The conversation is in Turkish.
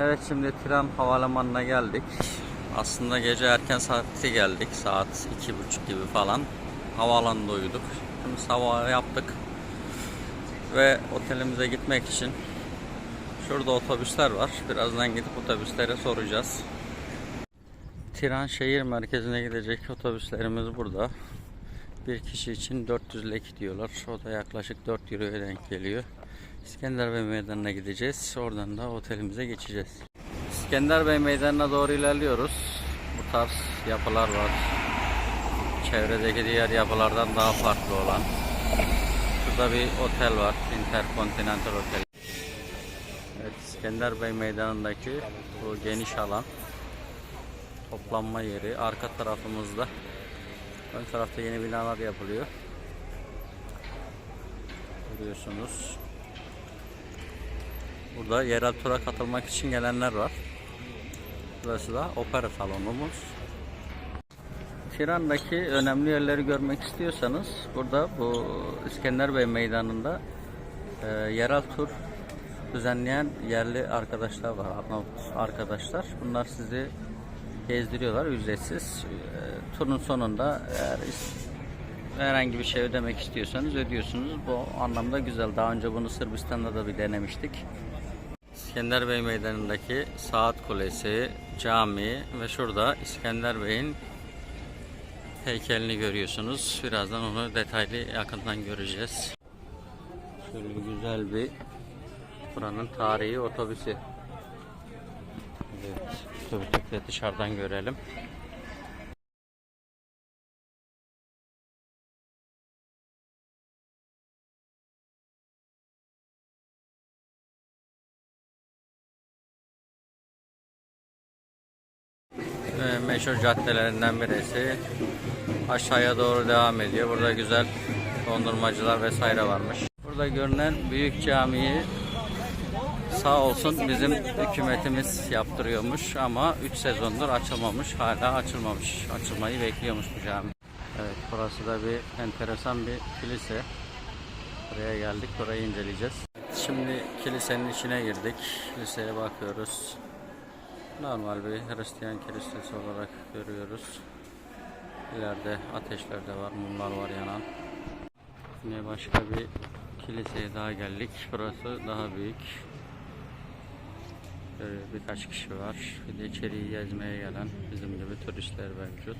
Evet şimdi tren havalimanına geldik. Aslında gece erken saatte geldik. Saat iki buçuk gibi falan. Havaalanında uyuduk. Şimdi sabah yaptık. Ve otelimize gitmek için şurada otobüsler var. Birazdan gidip otobüslere soracağız. Tiran şehir merkezine gidecek otobüslerimiz burada. Bir kişi için 400 lek diyorlar. O da yaklaşık 4 euroya denk geliyor. İskender Bey Meydanı'na gideceğiz. Oradan da otelimize geçeceğiz. İskender Bey Meydanı'na doğru ilerliyoruz. Bu tarz yapılar var. Çevredeki diğer yapılardan daha farklı olan. Şurada bir otel var. Intercontinental Otel. Evet İskender Bey Meydanı'ndaki bu geniş alan toplanma yeri. Arka tarafımızda ön tarafta yeni binalar yapılıyor. Görüyorsunuz. Burada yerel tura katılmak için gelenler var. Burası da opera salonumuz. Tiran'daki önemli yerleri görmek istiyorsanız burada bu İskender Bey Meydanı'nda e, yerel tur düzenleyen yerli arkadaşlar var, Arnavut arkadaşlar. Bunlar sizi gezdiriyorlar ücretsiz. E, turun sonunda eğer herhangi bir şey ödemek istiyorsanız ödüyorsunuz. Bu anlamda güzel. Daha önce bunu Sırbistan'da da bir denemiştik. İskender Bey Meydanı'ndaki Saat Kulesi, cami ve şurada İskender Bey'in heykelini görüyorsunuz. Birazdan onu detaylı yakından göreceğiz. Şöyle güzel bir buranın tarihi otobüsü. Evet, otobüsü dışarıdan görelim. Meşhur caddelerinden birisi. Aşağıya doğru devam ediyor. Burada güzel dondurmacılar vesaire varmış. Burada görünen büyük camiyi sağ olsun bizim hükümetimiz yaptırıyormuş ama 3 sezondur açılmamış. Hala açılmamış. Açılmayı bekliyormuş bu cami. Evet burası da bir enteresan bir kilise. Buraya geldik. Burayı inceleyeceğiz. Şimdi kilisenin içine girdik. Kiliseye bakıyoruz. Normal bir Hristiyan kilisesi olarak görüyoruz. İleride ateşler de var, mumlar var yanan. Yine başka bir kiliseye daha geldik. Burası daha büyük. Böyle birkaç kişi var. Bir de içeriği gezmeye gelen bizim gibi turistler mevcut.